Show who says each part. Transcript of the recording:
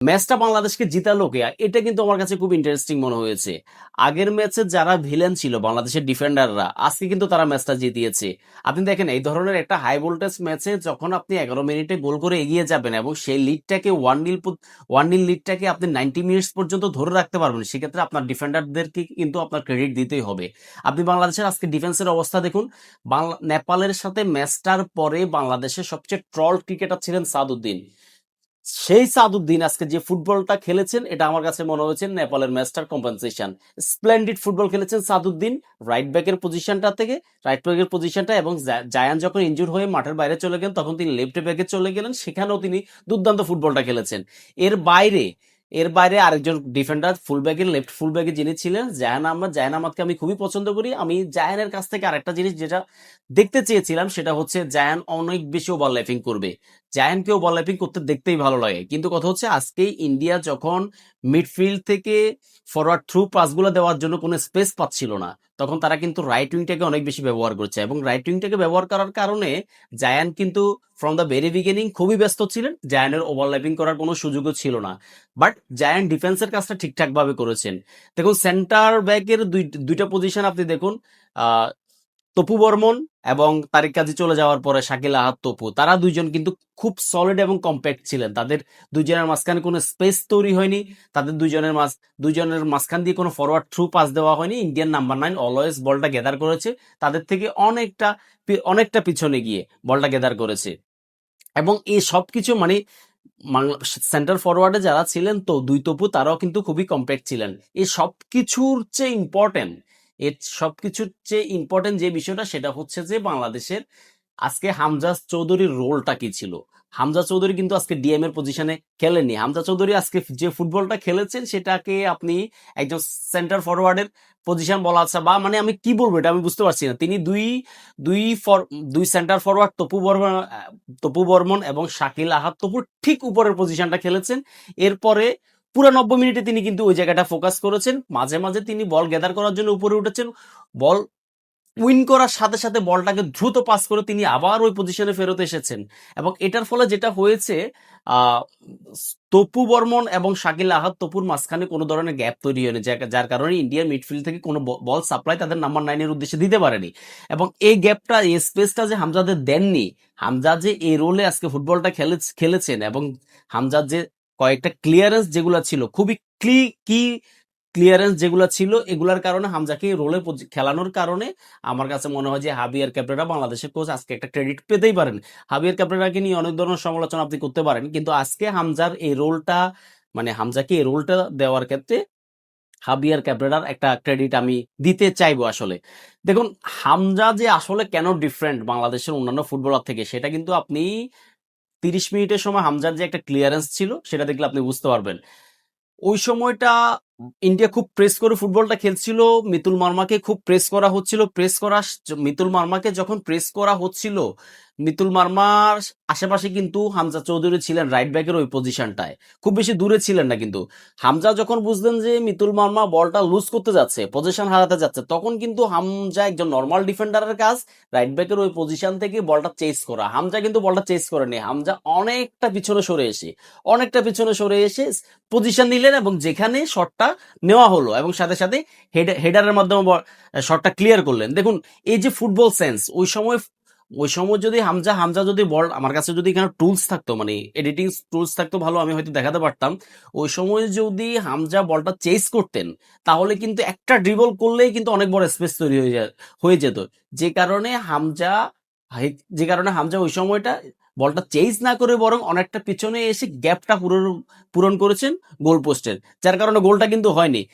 Speaker 1: ম্যাচটা বাংলাদেশকে জিতালো কে? এটা কিন্তু আমার কাছে খুব ইন্টারেস্টিং মনে হয়েছে। আগের ম্যাচে যারা ভিলেন ছিল বাংলাদেশের ডিফেন্ডাররা আজকে কিন্তু তারা ম্যাচটা জিতিয়েছে। আপনি দেখেন, এই ধরনের একটা হাই ভোল্টেজ ম্যাচে যখন আপনি এগারো মিনিটে গোল করে এগিয়ে যাবেন এবং সেই লিডটাকে ওয়ান নীল ওয়ান নীল লিডটাকে আপনি নাইনটি মিনিটস পর্যন্ত ধরে রাখতে পারবেন, সেক্ষেত্রে আপনার ডিফেন্ডারদেরকে কিন্তু আপনার ক্রেডিট দিতেই হবে। আপনি বাংলাদেশের আজকে ডিফেন্সের অবস্থা দেখুন। নেপালের সাথে ম্যাচটার পরে বাংলাদেশের সবচেয়ে ট্রল ক্রিকেটার ছিলেন সাদউদ্দিন। সেই সাদুদ্দিন আজকে যে ফুটবলটা খেলেছেন, এটা আমার কাছে মনে হয়েছে নেপালের ম্যাচটার কম্পেনসেশন স্প্লেন্ডিড ফুটবল খেলেছেন সাদুদ্দিন রাইট ব্যাকের পজিশনটা থেকে রাইট ব্যাকের পজিশনটা এবং জায়ান যখন ইঞ্জুর হয়ে মাঠের বাইরে চলে গেলেন, তখন তিনি লেফট ব্যাকে চলে গেলেন, সেখানেও তিনি দুর্দান্ত ফুটবলটা খেলেছেন। এর বাইরে এর বাইরে আরেকজন ডিফেন্ডার ফুল ব্যাগের লেফট ফুল ব্যাগে যিনি ছিলেন জায়ান আহমদ। জায়ান আহমদকে আমি খুবই পছন্দ করি। আমি জায়ানের কাছ থেকে আরেকটা জিনিস যেটা দেখতে চেয়েছিলাম, সেটা হচ্ছে জায়ান অনেক বেশি ওভার ল্যাপিং করবে। জায়ানকে ওভার ল্যাপিং করতে দেখতেই ভালো লাগে। কিন্তু কথা হচ্ছে আজকে ইন্ডিয়া যখন মিডফিল্ড থেকে ফরওয়ার্ড থ্রু পাসগুলো দেওয়ার জন্য কোনো স্পেস পাচ্ছিল না। তখন তারা কিন্তু রাইট উইংটাকে অনেক বেশি ব্যবহার করছে এবং রাইট উইংটাকে ব্যবহার করার কারণে জায়ান কিন্তু ফ্রম দ্য ভেরি বিগিনিং খুবই ব্যস্ত ছিলেন। জায়ানের ওভারল্যাপিং করার কোনো সুযোগও ছিল না। বাট জায়ান ডিফেন্সের কাজটা ঠিকঠাকভাবে করেছেন। দেখুন সেন্টার ব্যাকের দুই, দুইটা পজিশন আপনি দেখুন তপু বর্মন এবং তারিক কাজী চলে যাওয়ার পরে শাকিল আহাদ, তপু, তারা দুইজন কিন্তু খুব সলিড এবং কম্প্যাক্ট ছিলেন। তাদের দুইজনের মাঝখানে কোনো স্পেস তৈরি হয়নি। তাদের দুইজনের মাঝ, দুইজনের মাঝখান দিয়ে কোনো ফরওয়ার্ড থ্রু পাস দেওয়া হয়নি। ইন্ডিয়ান নাম্বার নাইন অলওয়েজ বলটা গেদার করেছে। তাদের থেকে অনেকটা অনেকটা পিছনে গিয়ে বলটা গেদার করেছে। এবং এই সব কিছু মানে সেন্টার ফরওয়ার্ডে যারা ছিলেন তো, দুই তপু তারাও কিন্তু খুবই কম্প্যাক্ট ছিলেন। এই সব কিছুর চেয়ে ইম্পর্টেন্ট এর সব কিছুর চেয়ে ইম্পর্টেন্ট যে বিষয়টা সেটা হচ্ছে যে বাংলাদেশের আজকে হামজা চৌধুরীর রোলটা কি ছিল? হামজা চৌধুরী কিন্তু আজকে ডিএম এর পজিশনে খেলেননি হামজা চৌধুরী আজকে যে ফুটবলটা খেলেছেন সেটাকে আপনি একজন সেন্টার ফরওয়ার্ডের পজিশন বলা আছে বা মানে আমি কি বলব এটা আমি বুঝতে পারছি না। তিনি দুই দুই ফর দুই সেন্টার ফরওয়ার্ড তপু বর্মন তপু বর্মন এবং শাকিল আহাদ তপুর ঠিক উপরের পজিশনটা খেলেছেন। এরপরে পুরো নব্বই মিনিটে তিনি কিন্তু ওই জায়গাটা ফোকাস করেছেন। মাঝে মাঝে তিনি বল গ্যাদার করার জন্য উপরে উঠেছেন। বল উইন করার সাথে সাথে বলটাকে দ্রুত পাস করে তিনি আবার ওই পজিশনে ফেরত এসেছেন। এবং এটার ফলে যেটা হয়েছে তপু বর্মন এবং শাকিল আহাদ তপুর মাঝখানে কোনো ধরনের গ্যাপ তৈরি হয়নি, যার কারণে ইন্ডিয়ান মিডফিল্ড থেকে কোনো বল সাপ্লাই তাদের নাম্বার নাইনের উদ্দেশ্যে দিতে পারেনি। এবং এই গ্যাপটা এই স্পেসটা যে হামজাদের দেননি হামজা যে এই রোলে আজকে ফুটবলটা খেলে খেলেছেন এবং হামজাদ যে কয়েকটা ক্লিয়ারেন্স যেগুলো ছিল, খুবই ক্লি কি ক্লিয়ারেন্স যেগুলো ছিল, এগুলার কারণে হামজাকে রোলে খেলানোর কারণে আমার কাছে মনে হয় যে হাবিয়ার ক্যাপ্টেরা বাংলাদেশের কোচ আজকে একটা ক্রেডিট পেতেই পারেন। হাবিয়ার ক্যাপ্টেরাকে নিয়ে অনেক ধরনের সমালোচনা আপনি করতে পারেন, কিন্তু আজকে হামজার এই রোলটা মানে হামজাকে এই রোলটা দেওয়ার ক্ষেত্রে হাবিয়ার ক্যাপ্টেরার একটা ক্রেডিট আমি দিতে চাইব আসলে। দেখুন, হামজা যে আসলে কেন ডিফারেন্ট বাংলাদেশের অন্যান্য ফুটবলার থেকে, সেটা কিন্তু আপনি তিরিশ মিনিটের সময় হামজার যে একটা ক্লিয়ারেন্স ছিল, সেটা দেখলে আপনি বুঝতে পারবেন। ওই সময়টা ইন্ডিয়া খুব প্রেস করে ফুটবলটা খেলছিল, মিতুল মার্মাকে খুব প্রেস করা হচ্ছিল। প্রেস করা মিতুল মার্মাকে যখন প্রেস করা হচ্ছিল মিতুল মার্মার আশেপাশে কিন্তু হামজা চৌধুরী ছিলেন রাইট ব্যাকের ওই পজিশনটায় খুব বেশি দূরে ছিলেন না কিন্তু। হামজা যখন বুঝলেন যে মিতুল মার্মা বলটা লুজ করতে যাচ্ছে পজিশন হারাতে যাচ্ছে, তখন কিন্তু হামজা একজন নর্মাল ডিফেন্ডারের কাজ রাইট ব্যাকের ওই পজিশন থেকে বলটা চেস করা। হামজা কিন্তু বলটা চেস করেনি। হামজা অনেকটা পিছনে সরে এসে, অনেকটা পিছনে সরে এসে পজিশন নিলেন এবং যেখানে শটটা নেওয়া হলো এবং সাথে সাথে হেডারের মাধ্যমে শটটা ক্লিয়ার করলেন। দেখুন, এই যে ফুটবল সেন্স ওই সময় ওই সময় যদি হামজা হামজা যদি বল আমার কাছে যদি এখানে টুলস থাকতো মানে এডিটিং টুলস থাকতো, ভালো, আমি হয়তো দেখাতে পারতাম। ওই সময় যদি হামজা বলটা চেস করতেন, তাহলে কিন্তু একটা ড্রিবল করলেই কিন্তু অনেক বড় স্পেস তৈরি হয়ে যা- হয়ে যেত। যে কারণে হামজা যে কারণে হামজা ওই সময়টা বলটা চেঞ্জ না করে বরং অনেকটা পিছনে এসে গ্যাপটা পূরণ পূরণ করেছেন গোল পোস্টের যার কারণে গোলটা কিন্তু হয়নি।